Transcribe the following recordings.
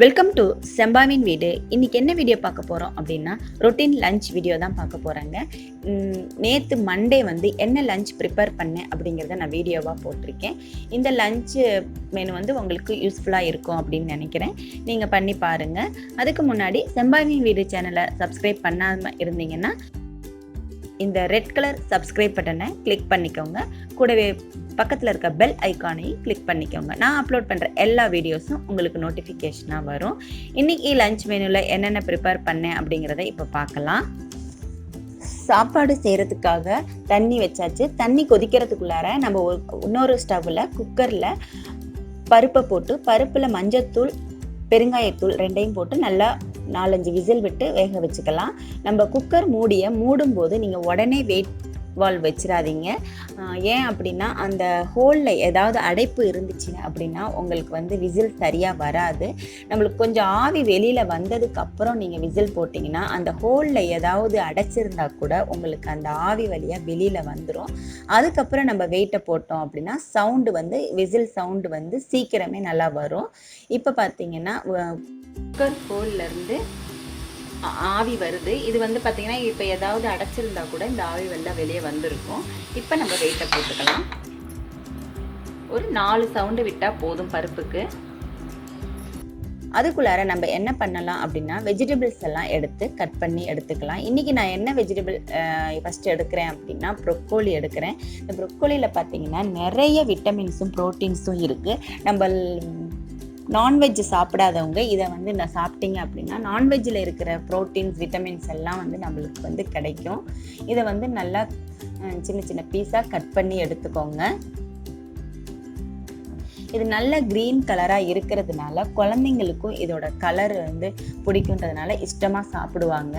Welcome to செம்பாவின் வீடு இன்னைக்கு என்ன வீடியோ பார்க்க போகிறோம் அப்படின்னா ரொட்டீன் லஞ்ச் வீடியோ தான் பார்க்க போகிறாங்க நேற்று மண்டே வந்து என்ன லஞ்ச் ப்ரிப்பேர் பண்ணேன் அப்படிங்கிறத நான் வீடியோவாக போட்டிருக்கேன். இந்த லஞ்சு மெனு வந்து உங்களுக்கு யூஸ்ஃபுல்லாக இருக்கும் அப்படின்னு நினைக்கிறேன். நீங்கள் பண்ணி பாருங்கள் அதுக்கு முன்னாடி செம்பாவின் வீடு சேனலை சப்ஸ்கிரைப் பண்ணாமல் இருந்தீங்கன்னா இந்த ரெட் கலர் சப்ஸ்கிரைப் பட்டனை கிளிக் பண்ணிக்கோங்க. கூடவே பக்கத்தில் இருக்க பெல் ஐக்கானையும் கிளிக் பண்ணிக்கோங்க. நான் அப்லோட் பண்ணுற எல்லா வீடியோஸும் உங்களுக்கு நோட்டிஃபிகேஷனாக வரும். இன்றைக்கி லஞ்ச் மெனுவில் என்னென்ன ப்ரிப்பேர் பண்ணேன் அப்படிங்கிறத இப்போ பார்க்கலாம். சாப்பாடு செய்கிறதுக்காக தண்ணி வச்சாச்சு. தண்ணி கொதிக்கிறதுக்குள்ளார நம்ம இன்னொரு ஸ்டவ்வில் குக்கரில் பருப்பை போட்டு பருப்பில் மஞ்சத்தூள் பெருங்காயத்தூள் ரெண்டையும் போட்டு நல்லா நாலஞ்சு விசில் விட்டு வேக வச்சுக்கலாம். நம்ம குக்கர் மூடியை மூடும்போது நீங்கள் உடனே வெயிட் வால் வச்சிடாதீங்க ஏன் அப்படின்னா அந்த ஹோலில் ஏதாவது அடைப்பு இருந்துச்சு அப்படின்னா உங்களுக்கு வந்து விசில் சரியாக வராது. நம்மளுக்கு கொஞ்சம் ஆவி வெளியில் வந்ததுக்கப்புறம் நீங்கள் விசில் போட்டிங்கன்னா அந்த ஹோலில் ஏதாவது அடைச்சிருந்தா கூட உங்களுக்கு அந்த ஆவி வழியாக வெளியில் வந்துடும் அதுக்கப்புறம் நம்ம வெயிட்டை போட்டோம் அப்படின்னா சவுண்டு வந்து விசில் சவுண்டு வந்து சீக்கிரமே நல்லா வரும். இப்போ பார்த்தீங்கன்னா குக்கர் ஹோல்லேருந்து ஆவி வருது. இது வந்து பார்த்திங்கன்னா இப்போ ஏதாவது அடைச்சிருந்தா கூட இந்த ஆவி வெள்ளம் வெளியே வந்திருக்கும். இப்போ நம்ம வெயிட்டை போட்டுக்கலாம். ஒரு நாலு சவுண்டு விட்டால் போதும் பருப்புக்கு. அதுக்குள்ளார நம்ம என்ன பண்ணலாம் அப்படின்னா வெஜிடபிள்ஸ் எல்லாம் எடுத்து கட் பண்ணி எடுத்துக்கலாம். இன்றைக்கி நான் என்ன வெஜிடபிள் ஃபஸ்ட்டு எடுக்கிறேன் அப்படின்னா ப்ரொக்கோலி எடுக்கிறேன். இந்த ப்ரொக்கோலியில் பார்த்தீங்கன்னா நிறைய விட்டமின்ஸும் ப்ரோட்டீன்ஸும் இருக்குது நம்ம நான்வெஜ் சாப்பிடாதவங்க இதை வந்து நான் சாப்பிட்டீங்க அப்படின்னா நான்வெஜ்ஜில் இருக்கிற ப்ரோட்டீன்ஸ் விட்டமின்ஸ் எல்லாம் வந்து நம்மளுக்கு வந்து கிடைக்கும். இதை வந்து நல்லா சின்ன சின்ன பீஸாக கட் பண்ணி எடுத்துக்கோங்க. இது நல்ல க்ரீன் கலராக இருக்கிறதுனால குழந்தைங்களுக்கும் இதோட கலர் வந்து பிடிக்குன்றதுனால இஷ்டமாக சாப்பிடுவாங்க.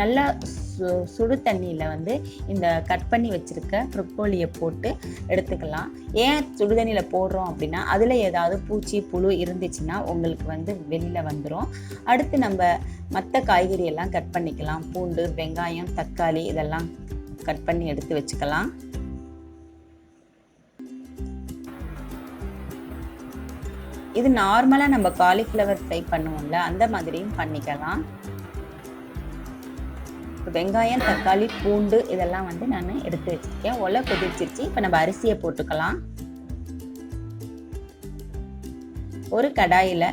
நல்லா சு சுடு தண்ணியில் வந்து இந்த கட் பண்ணி வச்சுருக்க ப்ரொக்கோலியை போட்டு எடுத்துக்கலாம். ஏன் சுடு தண்ணியில் போடுறோம் அப்படின்னா அதில் ஏதாவது பூச்சி புழு இருந்துச்சுன்னா உங்களுக்கு வந்து வெளியில் வந்துடும் அடுத்து நம்ம மற்ற காய்கறி எல்லாம் கட் பண்ணிக்கலாம். பூண்டு வெங்காயம் தக்காளி இதெல்லாம் கட் பண்ணி எடுத்து வச்சுக்கலாம். இது நார்மலாக நம்ம காலிஃப்ளவர் ஃப்ரை பண்ணுவோம்ல அந்த மாதிரியும் பண்ணிக்கலாம். வெங்காயம் தக்காளி பூண்டு இதெல்லாம் வந்து நான் எடுத்து வச்சுருக்கேன். ஒலை கொதிச்சிருச்சு இப்போ நம்ம அரிசியை போட்டுக்கலாம். ஒரு கடாயில்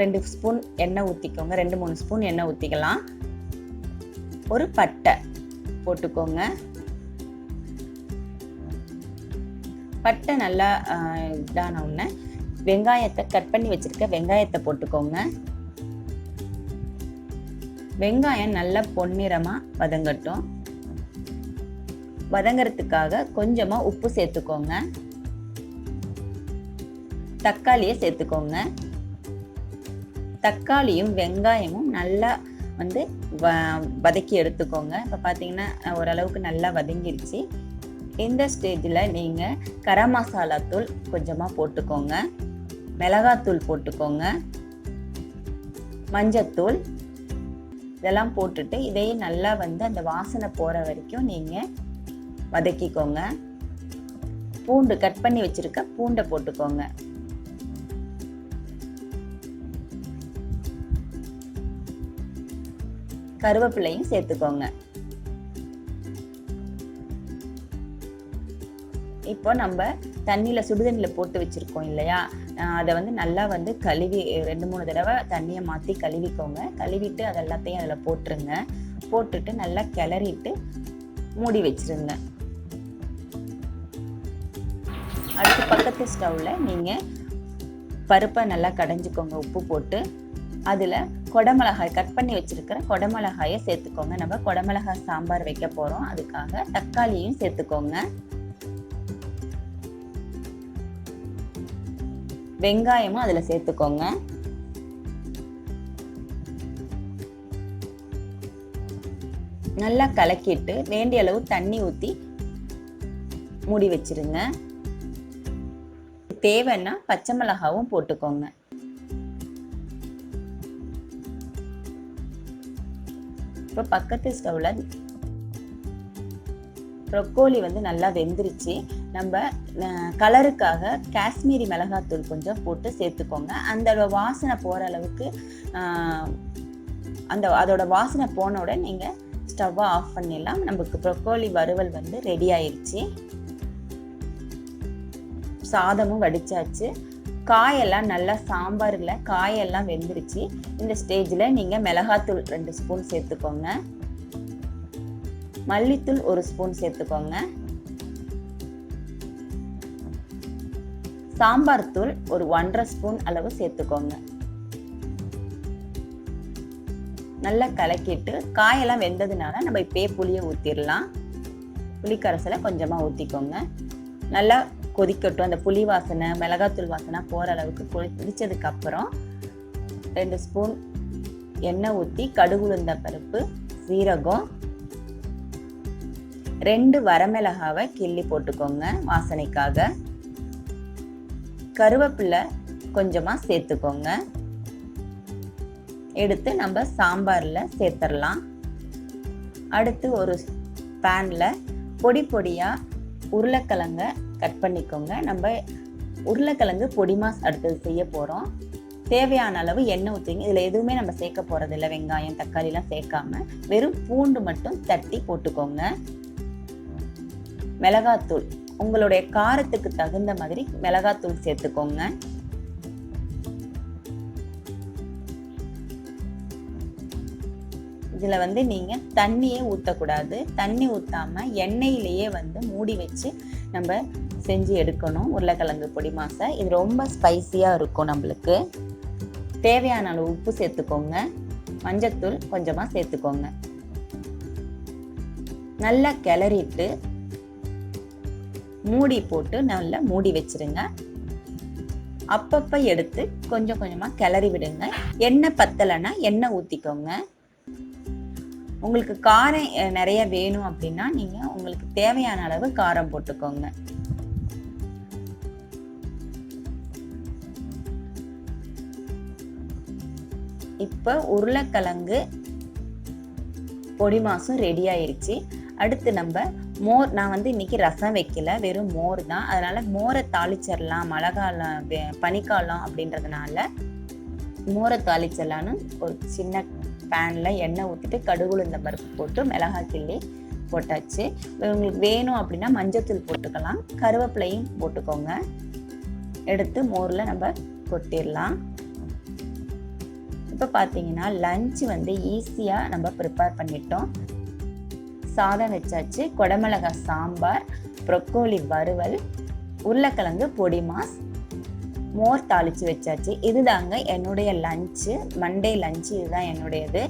ரெண்டு ஸ்பூன் எண்ணெய் ஊற்றிக்கோங்க ரெண்டு மூணு ஸ்பூன் எண்ணெய் ஊற்றிக்கலாம் ஒரு பட்டை போட்டுக்கோங்க. பட்டை நல்லா இதான உடனே வெங்காயத்தை கட் பண்ணி வச்சுருக்க வெங்காயத்தை போட்டுக்கோங்க. வெங்காயம் நல்லா பொன்னிறமாக வதங்கட்டும். வதங்கிறதுக்காக கொஞ்சமாக உப்பு சேர்த்துக்கோங்க. தக்காளியை சேர்த்துக்கோங்க. தக்காளியும் வெங்காயமும் நல்லா வந்து வ வதக்கி எடுத்துக்கோங்க. இப்போ பார்த்தீங்கன்னா ஓரளவுக்கு நல்லா வதங்கிருச்சு. இந்த ஸ்டேஜில் நீங்கள் கரம் மசாலா தூள் கொஞ்சமாக போட்டுக்கோங்க. மிளகாத்தூள் போட்டுக்கோங்க. மஞ்சத்தூள் இதெல்லாம் போட்டுட்டு இதையே நல்லா வந்து அந்த வாசனை போகிற வரைக்கும் நீங்கள் வதக்கிக்கோங்க. பூண்டு கட் பண்ணி வச்சுருக்க பூண்டை போட்டுக்கோங்க. கருவேப்பிலையும் சேர்த்துக்கோங்க. இப்போ நம்ம தண்ணியில் சுடுதண்ணியில் போட்டு வச்சுருக்கோம் இல்லையா? அதை வந்து நல்லா வந்து கழுவி ரெண்டு மூணு தடவை தண்ணியை மாற்றி கழுவிக்கோங்க. கழுவிட்டு அது எல்லாத்தையும் அதில் போட்டுருங்க. போட்டுட்டு நல்லா கிளறிட்டு மூடி வச்சுருங்க. அடுத்து பக்கத்து ஸ்டவ்வில் நீங்கள் பருப்பை நல்லா கடைஞ்சிக்கோங்க. உப்பு போட்டு அதில் கொடமிளகாய் கட் பண்ணி வச்சுருக்கிற கொடமிளகாயை சேர்த்துக்கோங்க. நம்ம கொடமிளகாய் சாம்பார் வைக்க போகிறோம் அதுக்காக தக்காளியும் சேர்த்துக்கோங்க. வெங்காயமும் அதில் சேர்த்துக்கோங்க. நல்லா கலக்கிட்டு வேண்டிய அளவு தண்ணி ஊற்றி மூடி வச்சிருங்க. தேவைன்னா பச்சை மிளகாவும் போட்டுக்கோங்க. இப்போ பக்கத்து ஸ்டவ்வில் ப்ரொக்கோலி வந்து நல்லா வெந்துருச்சு. நம்ம கலருக்காக காஷ்மீரி மிளகாத்தூள் கொஞ்சம் போட்டு சேர்த்துக்கோங்க. அந்த வாசனை போகிற அளவுக்கு அந்த அதோட வாசனை போனவுடன் நீங்கள் ஸ்டவ்வை ஆஃப் பண்ணிடலாம். நமக்கு ப்ரொக்கோலி வறுவல் வந்து ரெடி ஆயிடுச்சு சாதமும் வடிச்சாச்சு. காயெல்லாம் நல்லா சாம்பாரில் காயெல்லாம் வெந்துருச்சு. இந்த ஸ்டேஜில் நீங்கள் மிளகாத்தூள் ரெண்டு ஸ்பூன் சேர்த்துக்கோங்க. மல்லித்தூள் ஒரு ஸ்பூன் சேர்த்துக்கோங்க. சாம்பார் தூள் ஒரு ஒன்றரை ஸ்பூன் அளவு சேர்த்துக்கோங்க. நல்லா கலக்கிட்டு காயெல்லாம் வெந்ததுனால நம்ம இப்பயே புளியை ஊற்றிடலாம் புளிக்கரசலை கொஞ்சமாக ஊற்றிக்கோங்க நல்லா கொதிக்கட்டும். அந்த புளி வாசனை மிளகாத்தூள் வாசனை போகிற அளவுக்கு கொதிச்சதுக்கப்புறம் ரெண்டு ஸ்பூன் எண்ணெய் ஊற்றி கடுகுளுந்த பருப்பு சீரகம் ரெண்டு வரமிளகாவை கிள்ளி போட்டுக்கோங்க வாசனைக்காக. கருவேப்பிலை கொஞ்சமாக சேர்த்துக்கோங்க. எடுத்து நம்ம சாம்பாரில் சேர்த்துடலாம் அடுத்து ஒரு பேனில் பொடி பொடியாக உருளைக்கிழங்க கட் பண்ணிக்கோங்க. நம்ம உருளைக்கிழங்கு பொடி மாஸ் அடுத்தது செய்ய போகிறோம் தேவையான அளவு எண்ணெய் ஊற்றிங்க இதில் எதுவுமே நம்ம சேர்க்க போகிறதில்ல வெங்காயம் தக்காளிலாம் சேர்க்காம வெறும் பூண்டு மட்டும் தட்டி போட்டுக்கோங்க. மிளகாத்தூள். உங்களுடைய காரத்துக்கு தகுந்த மாதிரி மிளகாத்தூள் சேர்த்துக்கோங்க. இதில் வந்து நீங்கள் தண்ணியே ஊற்றக்கூடாது தண்ணி ஊற்றாமல் எண்ணெயிலேயே வந்து மூடி வச்சு நம்ம செஞ்சு எடுக்கணும். உருளைக்கிழங்கு பொடி மாசை. இது ரொம்ப ஸ்பைசியாக இருக்கும் நம்மளுக்கு. தேவையான அளவு உப்பு சேர்த்துக்கோங்க. மஞ்சத்தூள் கொஞ்சமாக சேர்த்துக்கோங்க. நல்லா கிளறிட்டு மூடி போட்டு நல்லா மூடி வச்சிருங்க. அப்பப்போ எடுத்து கொஞ்சம் கொஞ்சமாக கிளறி விடுங்க. எண்ணெய் பத்தலைன்னா எண்ணெய் ஊற்றிக்கோங்க உங்களுக்கு காரம் நிறைய வேணும் அப்படின்னா நீங்கள் உங்களுக்கு தேவையான அளவு காரம் போட்டுக்கோங்க. இப்போ உருளைக்கிழங்கு பொடி மாசும் ரெடி ஆயிருச்சு. அடுத்து நம்ம மோர் நான் வந்து இன்னைக்கு ரசம் வைக்கல. வெறும் மோர் தான். அதனால் மோரை தாளிச்சிடலாம் மழை காலம் பனிக்காலம் அப்படின்றதுனால மோரை தாளிச்சிடலான்னு ஒரு சின்ன பேனில் எண்ணெய் ஊற்றிட்டு கடுகுளுந்த பருப்பு போட்டு மிளகாய் கிள்ளி போட்டாச்சு. உங்களுக்கு வேணும் அப்படின்னா மஞ்சத்தூள் போட்டுக்கலாம். கருவேப்பிலையும் போட்டுக்கோங்க. எடுத்து மோரில் நம்ம கொட்டிடலாம் இப்போ பார்த்தீங்கன்னா லஞ்ச் வந்து ஈஸியாக நம்ம ப்ரிப்பேர் பண்ணிட்டோம். சாதம் வச்சாச்சு குடமிளகாய் சாம்பார் ப்ரொக்கோலி வறுவல் உருளைக்கிழங்கு பொடி மாஸ் மோர் தாளித்து வச்சாச்சு. இதுதாங்க என்னுடைய லஞ்சு மண்டே லஞ்சு இதுதான் என்னுடையது.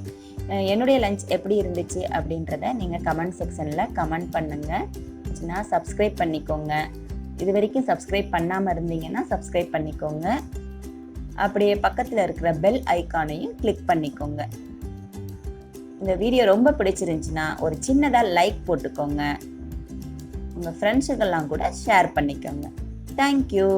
என்னுடைய லஞ்ச் எப்படி இருந்துச்சு அப்படின்றத நீங்கள் கமெண்ட் செக்ஷனில் கமெண்ட் பண்ணுங்கள் சப்ஸ்கிரைப் பண்ணிக்கோங்க. இது வரைக்கும் சப்ஸ்கிரைப் பண்ணாமல் இருந்தீங்கன்னா சப்ஸ்கிரைப் பண்ணிக்கோங்க. அப்படியே பக்கத்தில் இருக்கிற பெல் ஐக்கானையும் கிளிக் பண்ணிக்கோங்க. இந்த வீடியோ ரொம்ப பிடிச்சிருந்துச்சுன்னா ஒரு சின்னதாக லைக் போட்டுக்கோங்க. உங்கள் ஃப்ரெண்ட்ஸுக்கெல்லாம் கூட ஷேர் பண்ணிக்கோங்க. தேங்க்யூ